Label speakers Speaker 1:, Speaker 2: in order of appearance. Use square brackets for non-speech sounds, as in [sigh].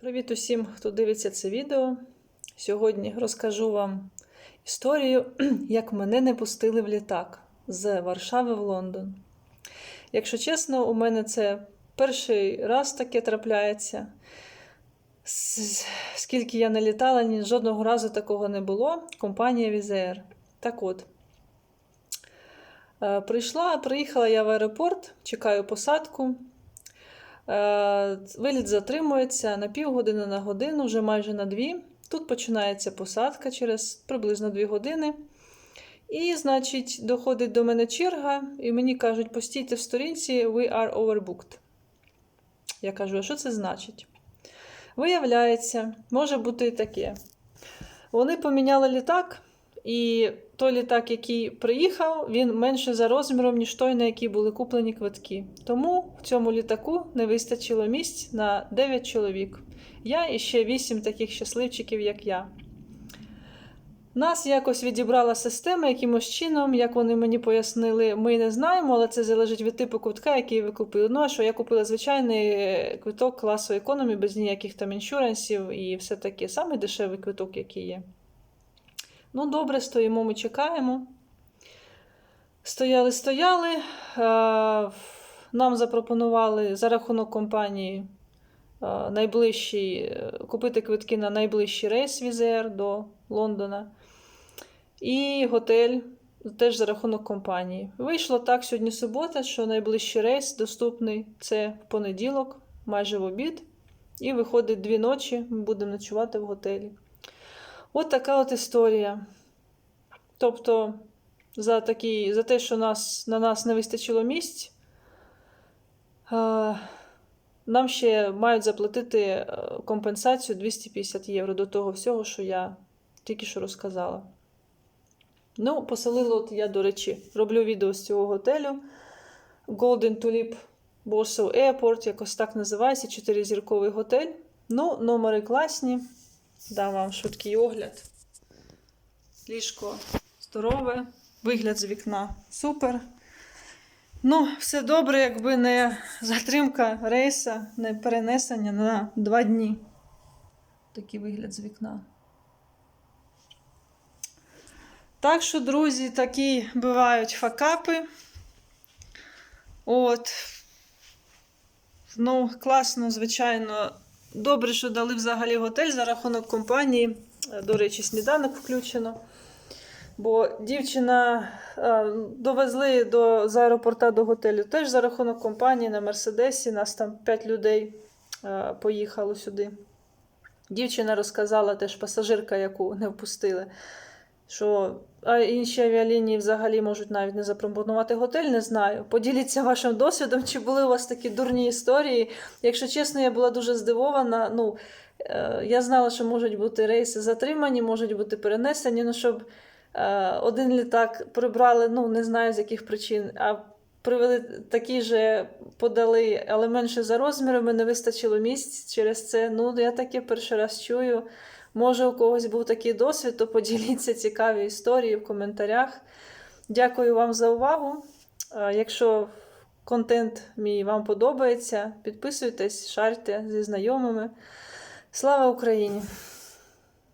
Speaker 1: Привіт усім, хто дивиться це відео. Сьогодні розкажу вам історію, [clears throat] як мене не пустили в літак з Варшави в Лондон. Якщо чесно, у мене це перший раз таке трапляється. Скільки я не літала, ні жодного разу такого не було. Компанія Візеєр. Так от. Е, Прийшла, приїхала я в аеропорт, чекаю посадку. Е, Виліт затримується на півгодини на годину, вже майже на дві. Тут починається посадка через приблизно дві години. І, значить, доходить до мене черга, і мені кажуть, постійте в сторінці, we are overbooked. Я кажу, а що це значить? Виявляється, може бути і таке. Вони поміняли літак, і той літак, який приїхав, він менше за розміром, ніж той, на який були куплені квитки. Тому в цьому літаку не вистачило місць на 9 чоловік. Я і ще 8 таких щасливчиків, як я. Нас якось відібрала система якимось чином, як вони мені пояснили, ми не знаємо, але це залежить від типу квитка, який ви купили. Ну, а що я купила звичайний квиток класу економі, без ніяких там іншурансів і все таке. Самий дешевий квиток, який є. Ну, добре, стоїмо, ми чекаємо. Стояли, стояли. Е, Нам запропонували за рахунок компанії е, найближчий, е, купити квитки на найближчий рейс Візер до Лондона. І готель теж за рахунок компанії. Вийшло так сьогодні субота, що найближчий рейс доступний це в понеділок, майже в обід. І виходить дві ночі, ми будемо ночувати в готелі. От така от історія. Тобто, за, такі, за те, що нас, на нас не вистачило місць, е, нам ще мають заплатити е, компенсацію 250 євро до того всього, що я тільки що розказала. Ну, поселила, от я, до речі, роблю відео з цього готелю. Golden Tulip Warsaw Airport, якось так називається, чотиризірковий готель. Ну, номери класні. Дам вам швидкий огляд. Ліжко здорове, вигляд з вікна супер. Ну, все добре, якби не затримка рейса, не перенесення на два дні. Такий вигляд з вікна. Так що, друзі, такі бувають факапи. От. Ну, класно, звичайно. Добре, що дали взагалі готель за рахунок компанії. Е, До речі, сніданок включено. Бо дівчина е, довезли до, з аеропорта до готелю теж за рахунок компанії на Мерседесі. Нас там 5 людей е, поїхало сюди. Дівчина розказала теж пасажирка, яку не впустили, що а інші авіалінії взагалі можуть навіть не запропонувати готель, не знаю. Поділіться вашим досвідом, чи були у вас такі дурні історії. Якщо чесно, я була дуже здивована. Ну, е, я знала, що можуть бути рейси затримані, можуть бути перенесені, ну щоб е, один літак прибрали, ну не знаю з яких причин, а привели такі же подали, але менше за розмірами, не вистачило місць через це. Ну, я таке перший раз чую. Може, у когось був такий досвід, то поділіться цікаві історії в коментарях. Дякую вам за увагу. Е, Якщо контент мій вам подобається, підписуйтесь, шарте зі знайомими. Слава Україні!